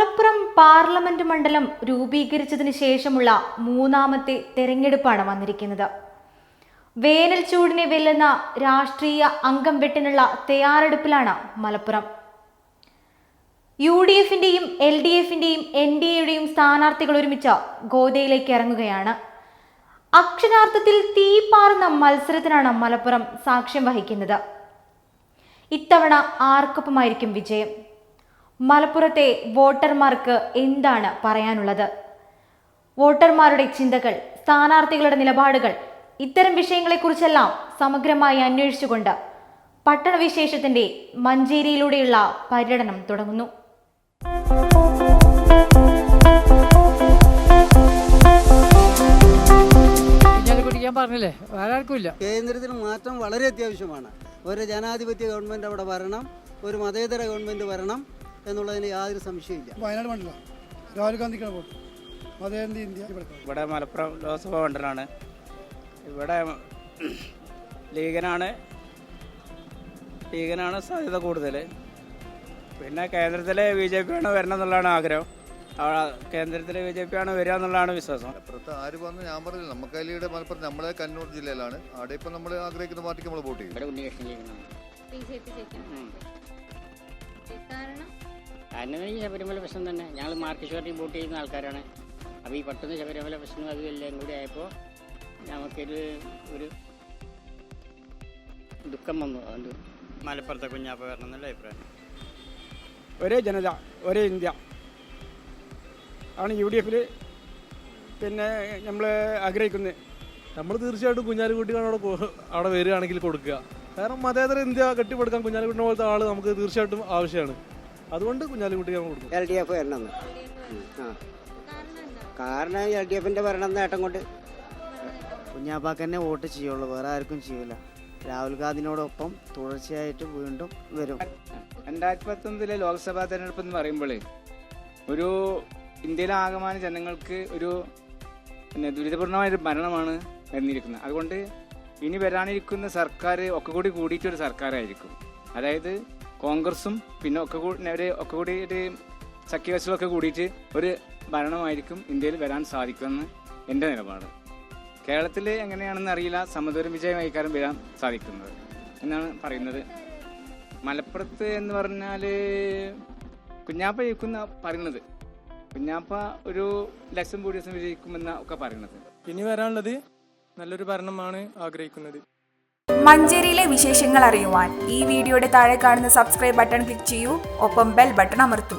Malappuram parliament മണ്ഡലം രൂപീകരിച്ചതിന് ശേഷമുള്ള മൂന്നാമത്തെ തെരഞ്ഞെടുപ്പാണ് വന്നിരിക്കുന്നത്. വേനൽ ചൂടിനെ വെല്ലുന്ന രാഷ്ട്രീയ അംഗം വെട്ടിനുള്ള തയ്യാറെടുപ്പിലാണ് മലപ്പുറം. യു ഡി എഫിന്റെയും എൽ ഡി എഫിന്റെയും എൻ ഡി എയുടെയും സ്ഥാനാർത്ഥികൾ ഒരുമിച്ച് ഗോദയിലേക്ക് ഇറങ്ങുകയാണ്. അക്ഷരാർത്ഥത്തിൽ തീപാറുന്ന മത്സരത്തിനാണ് മലപ്പുറം സാക്ഷ്യം വഹിക്കുന്നത്. ഇത്തവണ ആർക്കൊപ്പമായിരിക്കും വിജയം? മലപ്പുറത്തെ വോട്ടർമാർക്ക് എന്താണ് പറയാനുള്ളത്? വോട്ടർമാരുടെ ചിന്തകൾ സ്ഥാനാർത്ഥികളുടെ നിലപാടുകൾ ഇത്തരം വിഷയങ്ങളെക്കുറിച്ചെല്ലാം സമഗ്രമായി അന്വേഷിച്ചുകൊണ്ട് പട്ടണവിശേഷത്തിന്റെ മഞ്ചേരിയിലൂടെയുള്ള പര്യടനം തുടങ്ങുന്നു. ഞാൻ പറഞ്ഞില്ലേ? വേറെ ആർക്കും ഇല്ല. കേന്ദ്രത്തിൽ മാറ്റം വളരെ അത്യാവശ്യമാണ്. ഒരു ജനാധിപത്യ ഗവൺമെന്റ് അവിടെ വരണം ഒരു മതേതര ഗവൺമെന്റ് വരണം എന്നുള്ളതിന് യാതൊരു സംശയമില്ല വയനാട് മണ്ഡലം. രാഹുൽ ഗാന്ധിക്കാണ് വോട്ട് മതേന്ത്യ ഇന്ത്യ ഇവിടെ മലപ്പുറം ലോക്സഭാ മണ്ഡലമാണ്. ഇവിടെ ലീഗനാണ്. ലീഗനാണ് സാധ്യത കൂടുതൽ. പിന്നെ കേന്ദ്രത്തിലെ ബി ജെ പി ആണ് വരണം എന്നുള്ളതാണ് ആഗ്രഹം കേന്ദ്രത്തിലെ ബി ജെ പി ആണ് വരിക എന്നുള്ളതാണ് വിശ്വാസം. മലപ്പുറത്ത് ആര് പറഞ്ഞു ഞാൻ പറഞ്ഞില്ല. നമുക്ക് അതിലൂടെ മലപ്പുറം നമ്മളെ കണ്ണൂർ ജില്ലയിലാണ്. അവിടെ ഇപ്പം നമ്മൾ ആഗ്രഹിക്കുന്ന പാർട്ടിക്ക് നമ്മൾ വോട്ട് ചെയ്യും. ഇവിടെ കാരണം ഈ ശബരിമല പ്രശ്നം തന്നെ. ഞങ്ങൾ മാർക്കിശ്വറിന് വോട്ട് ചെയ്യുന്ന ആൾക്കാരാണ്. അപ്പോൾ ഈ പെട്ടെന്ന് ശബരിമല പ്രശ്നം അതും എല്ലാം കൂടി ആയപ്പോൾ നമുക്കൊരു ഒരു ദുഃഖം വന്നു. അതുകൊണ്ട് മലപ്പുറത്തെ കുഞ്ഞാപ്പ വരണം എന്നുള്ള അഭിപ്രായം. ഒരേ ജനത ഒരേ ഇന്ത്യ. ആണ് യു ഡി എഫിൽ പിന്നെ നമ്മൾ ആഗ്രഹിക്കുന്നത് നമ്മൾ തീർച്ചയായിട്ടും കുഞ്ഞാലിക്കുട്ടിയാണ് അവിടെ അവിടെ വരികയാണെങ്കിൽ കൊടുക്കുക. കാരണം മതേതര ഇന്ത്യ കെട്ടിപ്പടുക്കാൻ കുഞ്ഞാലിക്കുട്ടിനെ പോലത്തെ ആൾ നമുക്ക് തീർച്ചയായിട്ടും ആവശ്യമാണ്. അതുകൊണ്ട് കുഞ്ഞാലിക്കുട്ടിക്ക് നമ്മൾ കൊടുക്കും. എൽ ഡി എഫ് വരണമെന്ന് ആ. കാരണം എൽ ഡി എഫിന്റെ ഭരണം നേട്ടം കൊണ്ട്. കുഞ്ഞാപ്പാക്ക് തന്നെ വോട്ട് ചെയ്യുള്ളൂ. വേറെ ആർക്കും ചെയ്യൂല. രാഹുൽ ഗാന്ധിനോടൊപ്പം തുടർച്ചയായിട്ട് വീണ്ടും വരും. രണ്ടായിരത്തി പത്തൊമ്പതിലെ ലോക്സഭാ തെരഞ്ഞെടുപ്പ് എന്ന് പറയുമ്പോൾ ഒരു ഇന്ത്യയിലെ ആകമാന ജനങ്ങൾക്ക് ഒരു പിന്നെ ദുരിതപൂർണമായ ഒരു ഭരണമാണ് വന്നിരിക്കുന്നത് അതുകൊണ്ട് ഇനി വരാനിരിക്കുന്ന സർക്കാർ ഒക്കെ കൂടി കൂടിയിട്ടൊരു സർക്കാരായിരിക്കും. അതായത് കോൺഗ്രസും പിന്നെ ഒക്കെ കൂടി ഒക്കെ കൂടി ഒരു സഖ്യകക്ഷികളൊക്കെ കൂടിയിട്ട് ഒരു ഭരണമായിരിക്കും ഇന്ത്യയിൽ വരാൻ സാധിക്കുമെന്ന് എന്റെ നിലപാട്. കേരളത്തിൽ എങ്ങനെയാണെന്ന് അറിയില്ല. സമദൂരം വിജയമായിക്കാരം വരാൻ സാധിക്കുന്നത് എന്നാണ് പറയുന്നത്. മലപ്പുറത്ത് എന്ന് പറഞ്ഞാൽ കുഞ്ഞാപ്പ ജയിക്കുന്ന പറയുന്നത്. കുഞ്ഞാപ്പ ഒരു ലക്ഷം കൂടി ദിവസം വിജയിക്കുമെന്ന ഒക്കെ പറയുന്നത്. ഇനി വരാനുള്ളത് നല്ലൊരു ഭരണമാണ് ആഗ്രഹിക്കുന്നത്. മഞ്ചേരിയിലെ വിശേഷങ്ങൾ അറിയുവാൻ ഈ വീഡിയോയുടെ താഴെ കാണുന്ന സബ്സ്ക്രൈബ് ബട്ടൺ ക്ലിക്ക് ചെയ്യൂ. ഒപ്പം ബെൽ ബട്ടൺ അമർത്തൂ.